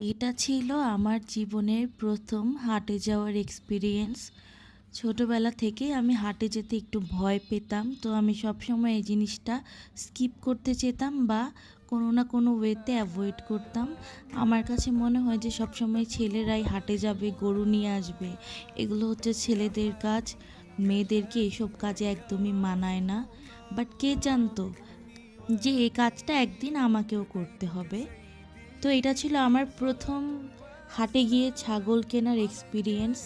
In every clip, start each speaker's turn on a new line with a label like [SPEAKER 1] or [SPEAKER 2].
[SPEAKER 1] এটা ছিল আমার জীবনের প্রথম হাটে যাওয়ার এক্সপিরিয়েন্স ছোটোবেলা থেকে আমি হাটে যেতে একটু ভয় পেতাম, তো আমি সবসময় এই জিনিসটা স্কিপ করতে চেতাম বা কোনো না কোনো ওয়েতে অ্যাভয়েড করতাম। আমার কাছে মনে হয় যে সবসময় ছেলেরাই হাটে যাবে, গরু নিয়ে আসবে। এগুলো হচ্ছে ছেলেদের কাজ, মেয়েদেরকে এইসব কাজে একদমই মানায় না। বাট কে জানতো যে এই কাজটা একদিন আমাকেও করতে হবে। তো এটা ছিল আমার প্রথম হাটে গিয়ে ছাগল কেনার এক্সপিরিয়েন্স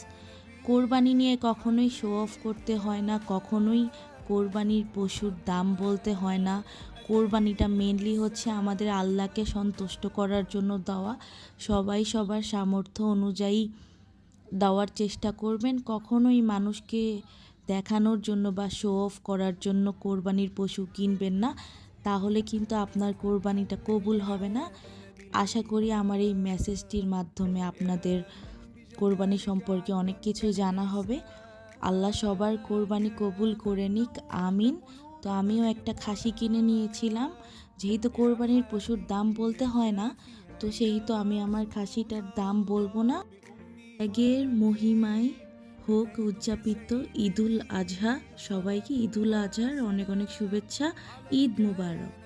[SPEAKER 1] কোরবানি নিয়ে কখনোই শো অফ করতে হয় না, কখনোই কোরবানির পশুর দাম বলতে হয় না। কোরবানিটা মেনলি হচ্ছে আমাদের আল্লাহকে সন্তুষ্ট করার জন্য দেওয়া। সবাই সবার সামর্থ্য অনুযায়ী দেওয়ার চেষ্টা করবেন। কখনোই মানুষকে দেখানোর জন্য বা শো অফ করার জন্য কোরবানির পশু কিনবেন না। তাহলে কিন্তু আপনার কোরবানিটা কবুল হবে না। আশা করি আমার এই মেসেজটির মাধ্যমে আপনাদের কোরবানি সম্পর্কে অনেক কিছু জানা হবে। আল্লাহ সবার কোরবানি কবুল করে নিক, আমিন। তো আমিও একটা খাসি কিনে নিয়েছিলাম। যেহেতু কোরবানির পশুর দাম বলতে হয় না, তো সেই তো আমি আমার খাসিটার দাম বলব না। ত্যাগের মহিমায় হোক উদযাপিত ঈদুল আজহা, সবাইকে ঈদুল আজহার অনেক অনেক শুভেচ্ছা, ঈদ মুবারক।